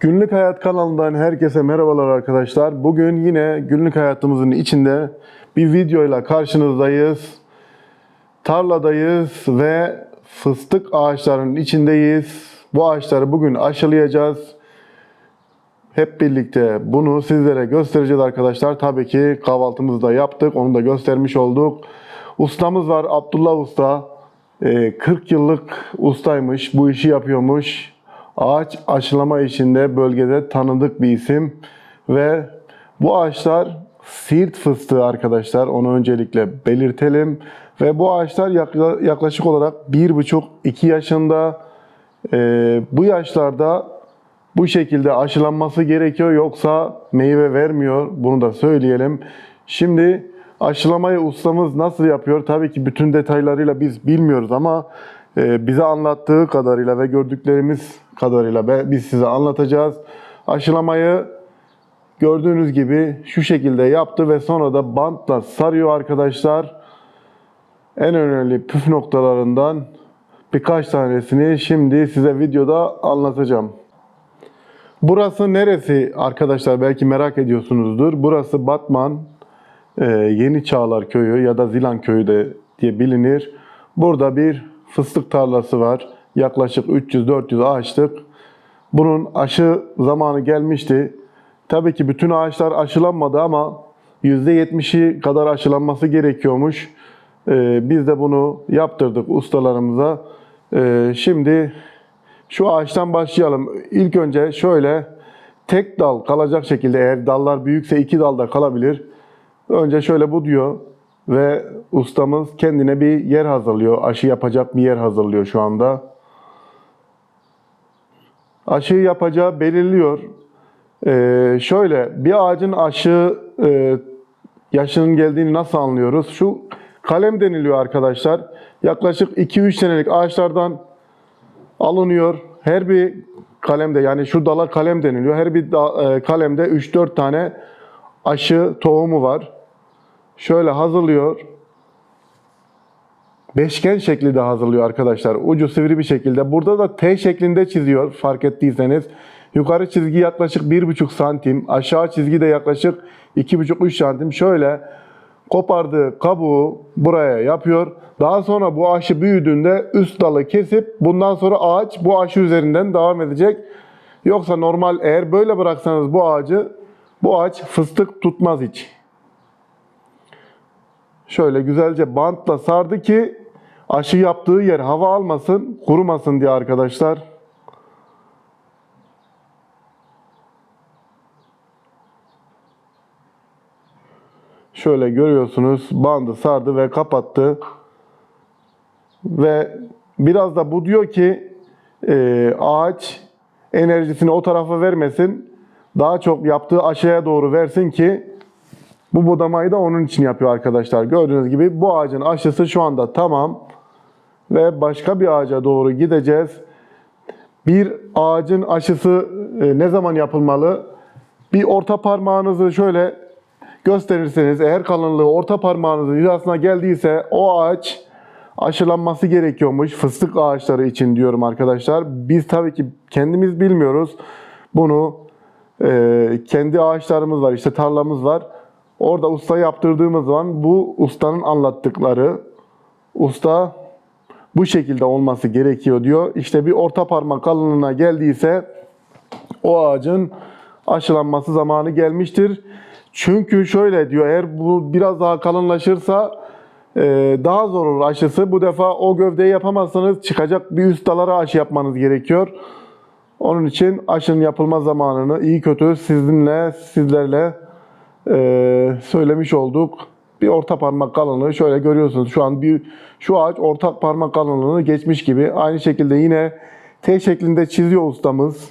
Günlük Hayat kanalından herkese merhabalar arkadaşlar. Bugün yine günlük hayatımızın içinde bir videoyla karşınızdayız. Tarladayız ve fıstık ağaçlarının içindeyiz. Bu ağaçları bugün aşılayacağız. Hep birlikte bunu sizlere göstereceğiz arkadaşlar. Tabii ki kahvaltımızı da yaptık. Onu da göstermiş olduk. Ustamız var Abdullah Usta. Ee, 40 yıllık ustaymış. Bu işi yapıyormuş. Ağaç aşılama işinde bölgede tanıdık bir isim. Ve bu ağaçlar siirt fıstığı arkadaşlar. Onu öncelikle belirtelim. Ve bu ağaçlar yakla- yaklaşık olarak 1,5-2 yaşında. Ee, bu yaşlarda bu şekilde aşılanması gerekiyor yoksa meyve vermiyor. Bunu da söyleyelim. Şimdi aşılamayı ustamız nasıl yapıyor? Tabii ki bütün detaylarıyla biz bilmiyoruz ama bize anlattığı kadarıyla ve gördüklerimiz kadarıyla biz size anlatacağız. Aşılamayı gördüğünüz gibi şu şekilde yaptı ve sonra da bantla sarıyor arkadaşlar. En önemli püf noktalarından birkaç tanesini şimdi size videoda anlatacağım. Burası neresi arkadaşlar belki merak ediyorsunuzdur. Burası Batman e, Yeni Çağlar Köyü ya da Zilan Köyü de diye bilinir. Burada bir fıstık tarlası var. Yaklaşık 300-400 ağaçlık. Bunun aşı zamanı gelmişti. Tabii ki bütün ağaçlar aşılanmadı ama %70'i kadar aşılanması gerekiyormuş. E, biz de bunu yaptırdık ustalarımıza. E, şimdi şu ağaçtan başlayalım. İlk önce şöyle tek dal kalacak şekilde eğer dallar büyükse iki dal da kalabilir. Önce şöyle bu diyor ve ustamız kendine bir yer hazırlıyor. Aşı yapacak bir yer hazırlıyor şu anda. Aşıyı yapacağı belirliyor. Ee, şöyle bir ağacın aşı e, yaşının geldiğini nasıl anlıyoruz? Şu kalem deniliyor arkadaşlar. Yaklaşık 2-3 senelik ağaçlardan alınıyor. Her bir kalemde yani şu dala kalem deniliyor. Her bir da- e, kalemde 3-4 tane aşı tohumu var. Şöyle hazırlıyor. Beşgen şeklinde hazırlıyor arkadaşlar. Ucu sivri bir şekilde. Burada da T şeklinde çiziyor fark ettiyseniz. Yukarı çizgi yaklaşık 1,5 santim. Aşağı çizgi de yaklaşık 2,5-3 santim. Şöyle kopardığı kabuğu buraya yapıyor. Daha sonra bu aşı büyüdüğünde üst dalı kesip bundan sonra ağaç bu aşı üzerinden devam edecek. Yoksa normal eğer böyle bıraksanız bu ağacı bu ağaç fıstık tutmaz hiç. Şöyle güzelce bantla sardı ki aşı yaptığı yer hava almasın, kurumasın diye arkadaşlar. Şöyle görüyorsunuz bandı sardı ve kapattı. Ve biraz da bu diyor ki e, ağaç enerjisini o tarafa vermesin. Daha çok yaptığı aşağıya doğru versin ki bu budamayı da onun için yapıyor arkadaşlar. Gördüğünüz gibi bu ağacın aşısı şu anda tamam. Ve başka bir ağaca doğru gideceğiz. Bir ağacın aşısı e, ne zaman yapılmalı? Bir orta parmağınızı şöyle gösterirseniz eğer kalınlığı orta parmağınızın hizasına geldiyse o ağaç aşılanması gerekiyormuş. Fıstık ağaçları için diyorum arkadaşlar. Biz tabii ki kendimiz bilmiyoruz. Bunu e, kendi ağaçlarımız var, işte tarlamız var. Orada usta yaptırdığımız zaman bu ustanın anlattıkları usta bu şekilde olması gerekiyor diyor. İşte bir orta parmak kalınlığına geldiyse o ağacın aşılanması zamanı gelmiştir. Çünkü şöyle diyor eğer bu biraz daha kalınlaşırsa e, daha zor olur aşısı. Bu defa o gövdeyi yapamazsanız çıkacak bir üst dalara aşı yapmanız gerekiyor. Onun için aşının yapılma zamanını iyi kötü sizinle, sizlerle e, söylemiş olduk. Bir orta parmak kalınlığı şöyle görüyorsunuz. Şu an bir şu ağaç orta parmak kalınlığını geçmiş gibi. Aynı şekilde yine T şeklinde çiziyor ustamız.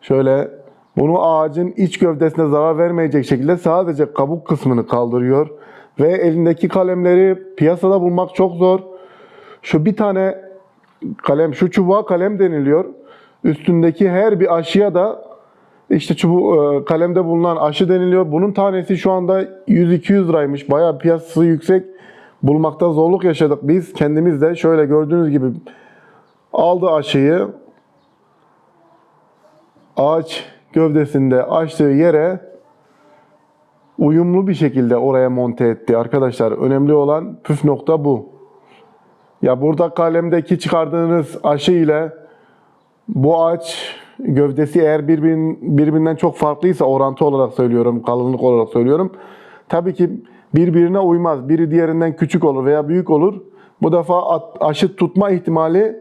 Şöyle bunu ağacın iç gövdesine zarar vermeyecek şekilde sadece kabuk kısmını kaldırıyor. Ve elindeki kalemleri piyasada bulmak çok zor. Şu bir tane kalem, şu çubuğa kalem deniliyor. Üstündeki her bir aşıya da işte çubuğu, e, kalemde bulunan aşı deniliyor. Bunun tanesi şu anda 100-200 liraymış. Bayağı piyasası yüksek. Bulmakta zorluk yaşadık biz. Kendimiz de şöyle gördüğünüz gibi aldı aşıyı. ağaç gövdesinde açtığı yere uyumlu bir şekilde oraya monte etti. Arkadaşlar önemli olan püf nokta bu. Ya burada kalemdeki çıkardığınız aşı ile bu ağaç gövdesi eğer birbirinin, birbirinden çok farklıysa orantı olarak söylüyorum, kalınlık olarak söylüyorum. Tabii ki birbirine uymaz. Biri diğerinden küçük olur veya büyük olur. Bu defa at- aşı tutma ihtimali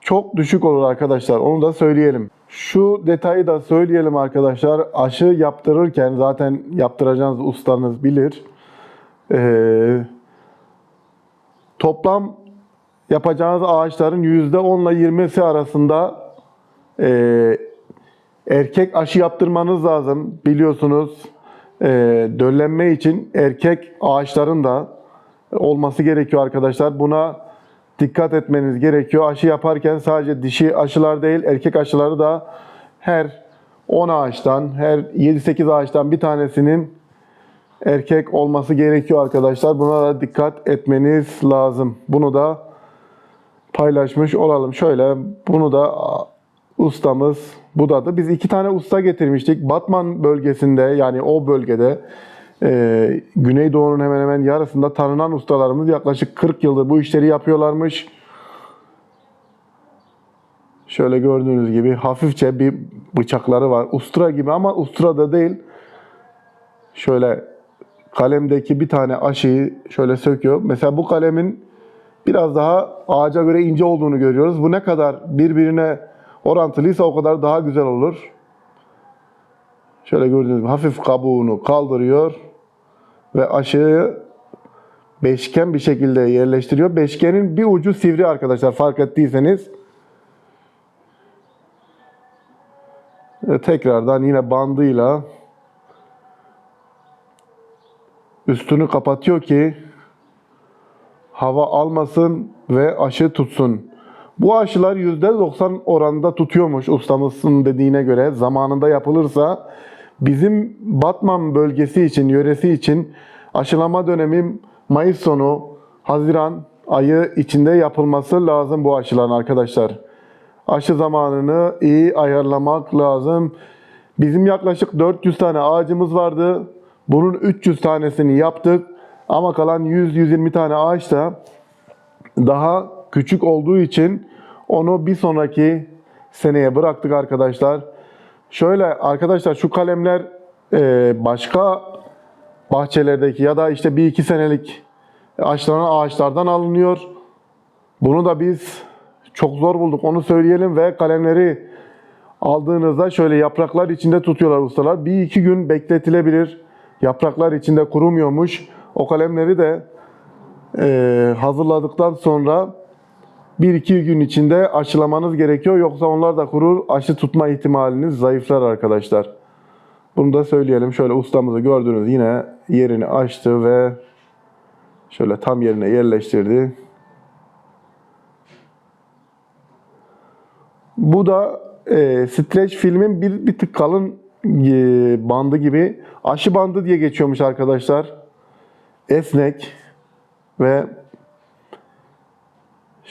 çok düşük olur arkadaşlar. Onu da söyleyelim. Şu detayı da söyleyelim arkadaşlar. Aşı yaptırırken zaten yaptıracağınız ustanız bilir. Ee, toplam yapacağınız ağaçların %10 ile 20'si arasında e, erkek aşı yaptırmanız lazım. Biliyorsunuz e, döllenme için erkek ağaçların da olması gerekiyor arkadaşlar. Buna dikkat etmeniz gerekiyor. Aşı yaparken sadece dişi aşılar değil erkek aşıları da her 10 ağaçtan, her 7-8 ağaçtan bir tanesinin erkek olması gerekiyor arkadaşlar. Buna da dikkat etmeniz lazım. Bunu da paylaşmış olalım. Şöyle bunu da ustamız budadı. Biz iki tane usta getirmiştik. Batman bölgesinde yani o bölgede e, Güneydoğu'nun hemen hemen yarısında tanınan ustalarımız yaklaşık 40 yıldır bu işleri yapıyorlarmış. Şöyle gördüğünüz gibi hafifçe bir bıçakları var. Ustura gibi ama ustura da değil. Şöyle kalemdeki bir tane aşıyı şöyle söküyor. Mesela bu kalemin biraz daha ağaca göre ince olduğunu görüyoruz. Bu ne kadar birbirine orantılıysa o kadar daha güzel olur. Şöyle gördüğünüz gibi hafif kabuğunu kaldırıyor ve aşıyı beşgen bir şekilde yerleştiriyor. Beşgenin bir ucu sivri arkadaşlar fark ettiyseniz. Ve tekrardan yine bandıyla üstünü kapatıyor ki hava almasın ve aşı tutsun. Bu aşılar %90 oranında tutuyormuş ustamızın dediğine göre. Zamanında yapılırsa bizim Batman bölgesi için, yöresi için aşılama dönemi Mayıs sonu, Haziran ayı içinde yapılması lazım bu aşıların arkadaşlar. Aşı zamanını iyi ayarlamak lazım. Bizim yaklaşık 400 tane ağacımız vardı. Bunun 300 tanesini yaptık. Ama kalan 100-120 tane ağaç da daha küçük olduğu için onu bir sonraki seneye bıraktık arkadaşlar. Şöyle arkadaşlar şu kalemler e, başka bahçelerdeki ya da işte bir iki senelik açlanan ağaçlardan alınıyor. Bunu da biz çok zor bulduk onu söyleyelim ve kalemleri aldığınızda şöyle yapraklar içinde tutuyorlar ustalar. Bir iki gün bekletilebilir. Yapraklar içinde kurumuyormuş. O kalemleri de e, hazırladıktan sonra bir iki gün içinde aşılamanız gerekiyor. Yoksa onlar da kurur. Aşı tutma ihtimaliniz zayıflar arkadaşlar. Bunu da söyleyelim. Şöyle ustamızı gördünüz yine yerini açtı ve şöyle tam yerine yerleştirdi. Bu da e, streç filmin bir, bir tık kalın e, bandı gibi. Aşı bandı diye geçiyormuş arkadaşlar. Esnek ve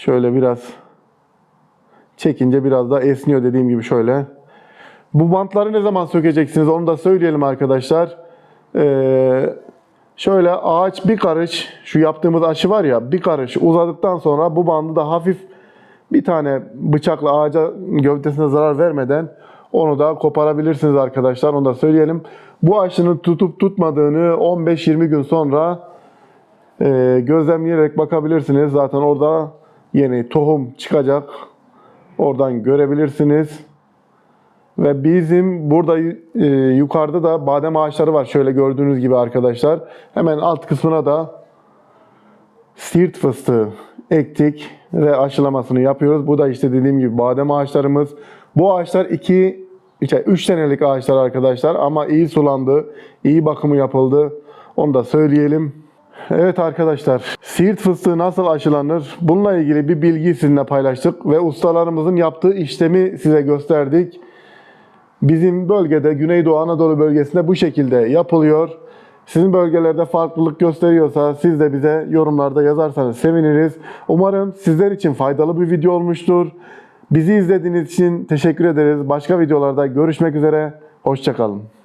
şöyle biraz çekince biraz da esniyor dediğim gibi şöyle. Bu bantları ne zaman sökeceksiniz onu da söyleyelim arkadaşlar. Ee, şöyle ağaç bir karış şu yaptığımız aşı var ya bir karış uzadıktan sonra bu bandı da hafif bir tane bıçakla ağaca gövdesine zarar vermeden onu da koparabilirsiniz arkadaşlar. Onu da söyleyelim. Bu aşının tutup tutmadığını 15-20 gün sonra e, gözlemleyerek bakabilirsiniz. Zaten orada yeni tohum çıkacak. Oradan görebilirsiniz. Ve bizim burada e, yukarıda da badem ağaçları var. Şöyle gördüğünüz gibi arkadaşlar. Hemen alt kısmına da siirt fıstığı ektik ve aşılamasını yapıyoruz. Bu da işte dediğim gibi badem ağaçlarımız. Bu ağaçlar 2 işte 3 senelik ağaçlar arkadaşlar ama iyi sulandı, iyi bakımı yapıldı. Onu da söyleyelim. Evet arkadaşlar, siirt fıstığı nasıl aşılanır? Bununla ilgili bir bilgi sizinle paylaştık ve ustalarımızın yaptığı işlemi size gösterdik. Bizim bölgede Güneydoğu Anadolu bölgesinde bu şekilde yapılıyor. Sizin bölgelerde farklılık gösteriyorsa siz de bize yorumlarda yazarsanız seviniriz. Umarım sizler için faydalı bir video olmuştur. Bizi izlediğiniz için teşekkür ederiz. Başka videolarda görüşmek üzere. Hoşçakalın.